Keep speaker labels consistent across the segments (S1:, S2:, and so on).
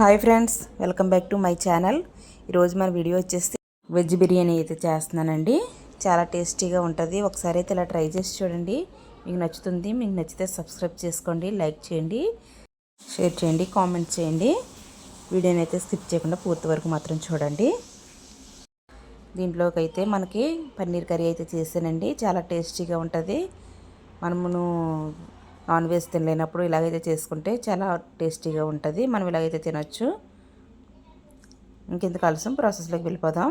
S1: Hi friends welcome back to my channel. ఈరోజు మన video వచ్చేసి వెజ్ బిర్యానీ అయితే చేస్తున్నానండి. చాలా టేస్టీగా ఉంటుంది. ఒకసారి అయితే ఇలా ట్రై చేసి చూడండి. మీకు నచ్చుతుంది మీకు నచ్చితే సబ్స్క్రైబ్ చేసుకోండి లైక్ చేయండి షేర్ చేయండి కామెంట్ చేయండి. వీడియోని అయితే స్కిప్ చేయకుండా పూర్తి వరకు మాత్రం చూడండి. దీంట్లోకి అయితే మనకి పన్నీర్ కర్రీ అయితే చేసానండి చాలా టేస్టీగా ఉంటుంది. మనమును నాన్ వెజ్ తినలేనప్పుడు ఇలాగైతే చేసుకుంటే చాలా టేస్టీగా ఉంటుంది. మనం ఇలాగైతే తినొచ్చు. ఇంకెంత ఆలస్యం? ప్రాసెస్లోకి వెళ్ళిపోదాం.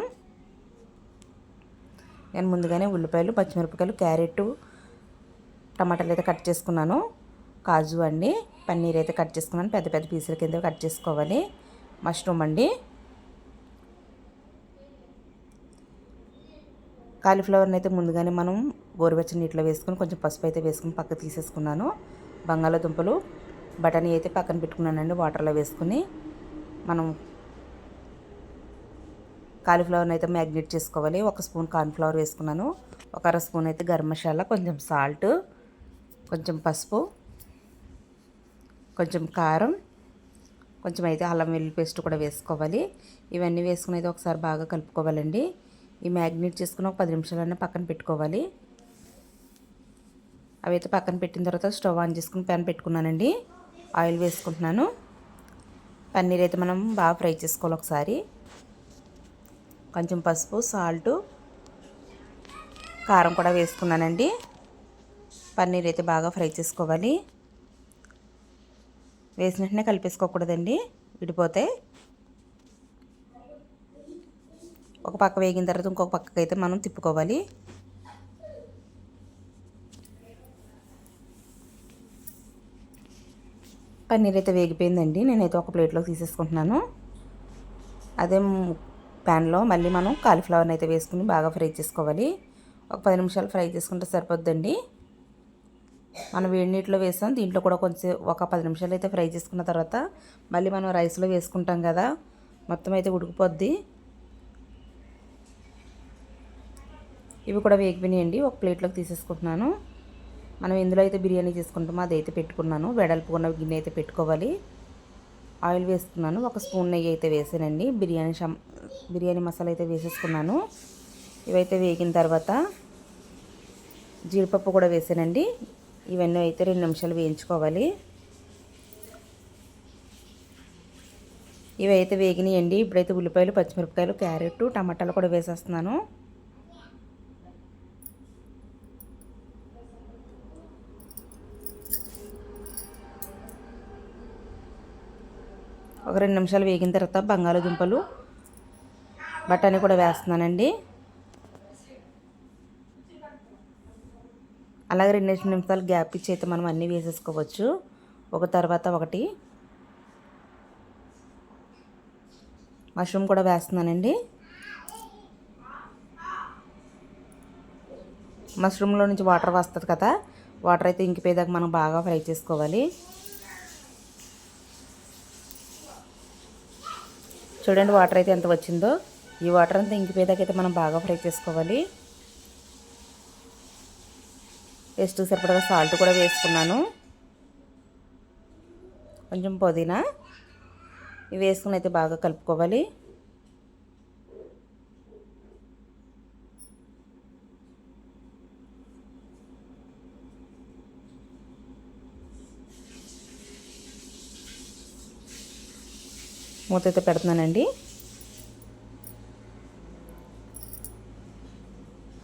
S1: నేను ముందుగానే ఉల్లిపాయలు పచ్చిమిరపకాయలు క్యారెట్ టమాటాలు అయితే కట్ చేసుకున్నాను. కాజు అండి పన్నీర్ అయితే కట్ చేసుకున్నాను. పెద్ద పెద్ద పీసుల కింద కట్ చేసుకోవాలి. మష్రూమ్ అండి. కాలీఫ్లవర్ని అయితే ముందుగానే మనం గోరువెచ్చని నీటిలో వేసుకొని కొంచెం పసుపు అయితే వేసుకుని పక్క తీసేసుకున్నాను. బంగాళాదుంపలు బఠానీ అయితే పక్కన పెట్టుకున్నానండి వాటర్లో వేసుకుని మనం కాలీఫ్లవర్ని అయితే మ్యాగ్నేట్ చేసుకోవాలి. ఒక స్పూన్ కార్న్ఫ్లవర్ వేసుకున్నాను ఒక అర స్పూన్ అయితే గరం మసాలా కొంచెం సాల్ట్ కొంచెం పసుపు కొంచెం కారం కొంచెం అయితే అల్లం వెల్లుల్లి పేస్ట్ కూడా వేసుకోవాలి. ఇవన్నీ వేసుకుని అయితే ఒకసారి బాగా కలుపుకోవాలండి. ఈ మ్యాగ్నేట్ చేసుకుని ఒక పది నిమిషాలన్నా పక్కన పెట్టుకోవాలి. అవి అయితే పక్కన పెట్టిన తర్వాత స్టవ్ ఆన్ చేసుకుని ప్యాన్ పెట్టుకున్నానండి. ఆయిల్ వేసుకుంటున్నాను. పన్నీర్ అయితే మనం బాగా ఫ్రై చేసుకోవాలి ఒకసారి. కొంచెం పసుపు సాల్టు కారం కూడా వేసుకున్నానండి. పన్నీర్ అయితే బాగా ఫ్రై చేసుకోవాలి. వేసిన వెంటనే కలిపేసుకోకూడదండి. విడిపోతే ఒక పక్క వేగిన తర్వాత ఇంకొక పక్కకి అయితే మనం తిప్పుకోవాలి. పన్నీర్ అయితే వేగిపోయిందండి. నేనైతే ఒక ప్లేట్లో తీసేసుకుంటున్నాను. అదే ప్యాన్లో మళ్ళీ మనం కాలీఫ్లవర్ని అయితే వేసుకుని బాగా ఫ్రై చేసుకోవాలి. ఒక పది నిమిషాలు ఫ్రై చేసుకుంటే సరిపోద్దండి. మనం వేడి నీటిలో వేసాం. దీంట్లో కూడా కొంచెం ఒక పది నిమిషాలు అయితే ఫ్రై చేసుకున్న తర్వాత మళ్ళీ మనం రైస్లో వేసుకుంటాం కదా మొత్తం అయితే ఉడికిపోద్ది. ఇవి కూడా వేగిపోయినాయండి. ఒక ప్లేట్లోకి తీసేసుకుంటున్నాను. మనం ఎందులో అయితే బిర్యానీ చేసుకుంటామో అది అయితే పెట్టుకున్నాను. వెడల్పు ఉన్న గిన్నె అయితే పెట్టుకోవాలి. ఆయిల్ వేసుకున్నాను. ఒక స్పూన్ నెయ్యి అయితే వేసానండి. బిర్యానీ షమ్ బిర్యానీ మసాలా అయితే వేసేసుకున్నాను. ఇవైతే వేగిన తర్వాత జీడిపప్పు కూడా వేసానండి. ఇవన్నీ అయితే రెండు నిమిషాలు వేయించుకోవాలి. ఇవైతే వేగినాయండి. ఇప్పుడైతే ఉల్లిపాయలు పచ్చిమిరపకాయలు క్యారెట్ టమాటాలు కూడా వేసేస్తున్నాను. ఒక రెండు నిమిషాలు వేగిన తర్వాత బంగాళదుంపలు బఠానీ కూడా వేస్తున్నానండి. అలాగే రెండు నిమిషాలు గ్యాప్ ఇచ్చి అయితే మనం అన్నీ వేసేసుకోవచ్చు. ఒక తర్వాత ఒకటి. మష్రూమ్ కూడా వేస్తున్నానండి. మష్రూమ్లో నుంచి వాటర్ వస్తుంది కదా వాటర్ అయితే ఇంకిపోయేదాకా మనం బాగా ఫ్రై చేసుకోవాలి. చూడండి వాటర్ అయితే ఎంత వచ్చిందో. ఈ వాటర్ అంతా ఇంకిపోయేదాకా అయితే మనం బాగా ఫ్రై చేసుకోవాలి. టేస్ట్ సరిపడగా సాల్ట్ కూడా వేసుకున్నాను. కొంచెం పుదీనా ఇవి వేసుకుని అయితే బాగా కలుపుకోవాలి. మూత అయితే పెడుతున్నానండి.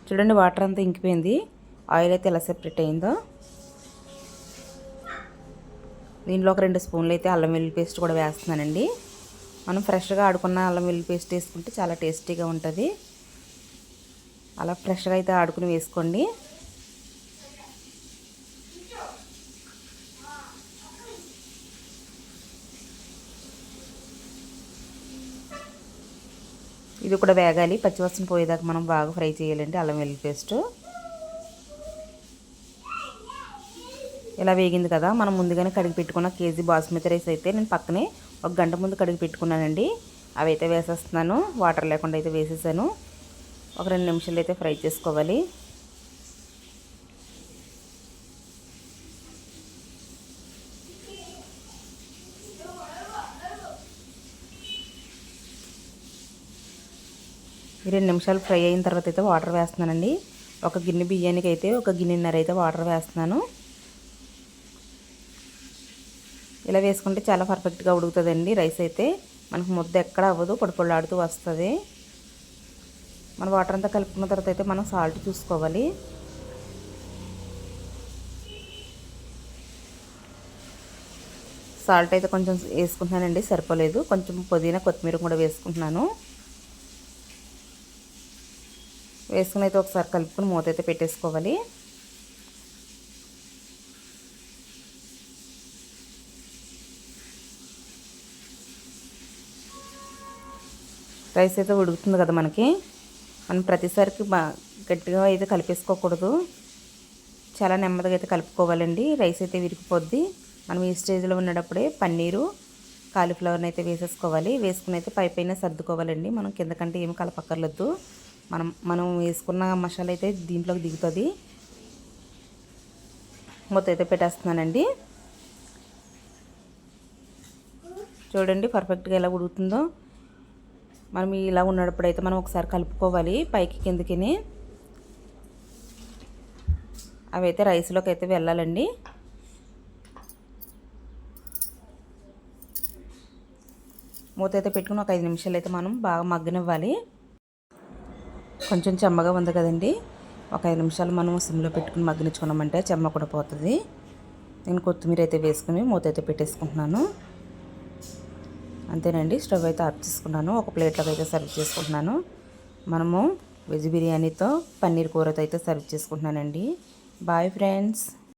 S1: చూడండి వాటర్ అంతా ఇంకిపోయింది. ఆయిల్ అయితే ఎలా సెపరేట్ అయిందో. దీంట్లో ఒక రెండు స్పూన్లు అయితే అల్లం వెల్లుల్లి పేస్ట్ కూడా వేస్తున్నానండి. మనం ఫ్రెష్గా ఆడుకున్న అల్లం వెల్లుల్లి పేస్ట్ వేసుకుంటే చాలా టేస్టీగా ఉంటుంది. అలా ఫ్రెష్గా అయితే ఆడుకుని వేసుకోండి. ఇది కూడా వేగాలి. పచ్చివాసన పోయేదాకా మనం బాగా ఫ్రై చేయాలండి. అల్లం వెల్లుల్లి పేస్ట్. ఇలా వేగింది కదా మనం ముందుగానే కడిగి పెట్టుకున్న కేజీ బాస్మతి రైస్ అయితే నేను పక్కనే ఒక గంట ముందు కడిగి పెట్టుకున్నానండి. అవి అయితే వేసేస్తున్నాను. వాటర్ లేకుండా అయితే వేసేసాను. ఒక రెండు నిమిషాలు అయితే ఫ్రై చేసుకోవాలి. ఈ రెండు నిమిషాలు ఫ్రై అయిన తర్వాత అయితే వాటర్ వేస్తున్నానండి. ఒక గిన్నె బియ్యానికి అయితే ఒక గిన్నెన్నర అయితే వాటర్ వేస్తున్నాను. ఇలా వేసుకుంటే చాలా పర్ఫెక్ట్గా ఉడుకుతుందండి రైస్ అయితే. మనకు ముద్ద ఎక్కడ అవ్వదు పొడిపొళ్ళాడుతూ వస్తుంది. మన వాటర్ అంతా కలుపుకున్న తర్వాత అయితే మనం సాల్ట్ చూసుకోవాలి. సాల్ట్ అయితే కొంచెం వేసుకుంటున్నానండి సరిపోలేదు. కొంచెం పుదీనా కొత్తిమీర కూడా వేసుకుంటున్నాను. వేసుకుని అయితే ఒకసారి కలుపుకొని మూత అయితే పెట్టేసుకోవాలి. రైస్ అయితే ఉడుకుతుంది కదా మనకి. మనం ప్రతిసారికి గట్టిగా అయితే కలిపేసుకోకూడదు. చాలా నెమ్మదిగా అయితే కలుపుకోవాలండి. రైస్ అయితే విరిగిపోద్ది. మనం ఈ స్టేజ్లో ఉన్నప్పుడే పన్నీరు కాలీఫ్లవర్ని అయితే వేసేసుకోవాలి. వేసుకుని అయితే పై పైన సర్దుకోవాలండి. మనం కిందకంటే ఏమి కలపక్కర్లేదు. మనం మనం వేసుకున్న మసాలా అయితే దీంట్లోకి దిగుతుంది. మొత్తం అయితే పెట్టేస్తున్నానండి. చూడండి పర్ఫెక్ట్గా ఎలా ఉడుకుతుందో. మనం ఇలా ఉన్నప్పుడు అయితే మనం ఒకసారి కలుపుకోవాలి పైకి కిందకి అవి అయితే రైస్లోకి అయితే వెళ్ళాలండి. మూత అయితే పెట్టుకుని ఒక ఐదు నిమిషాలు అయితే మనం బాగా మగ్గనివ్వాలి. కొంచెం చెమ్మగా ఉంది కదండి. ఒక ఐదు నిమిషాలు మనం సిమ్లో పెట్టుకుని మగ్గనిచ్చుకున్నామంటే చెమ్మ కూడా పోతుంది. నేను కొత్తిమీర అయితే వేసుకుని మూత అయితే పెట్టేసుకుంటున్నాను. అంతేనండి స్టవ్ అయితే ఆఫ్ చేసుకున్నాను. ఒక ప్లేట్లోకి అయితే సర్వ్ చేసుకుంటున్నాను. మనము వెజ్ బిర్యానీతో పన్నీర్ కూరతో అయితే సర్వ్ చేసుకుంటున్నానండి. Bye friends.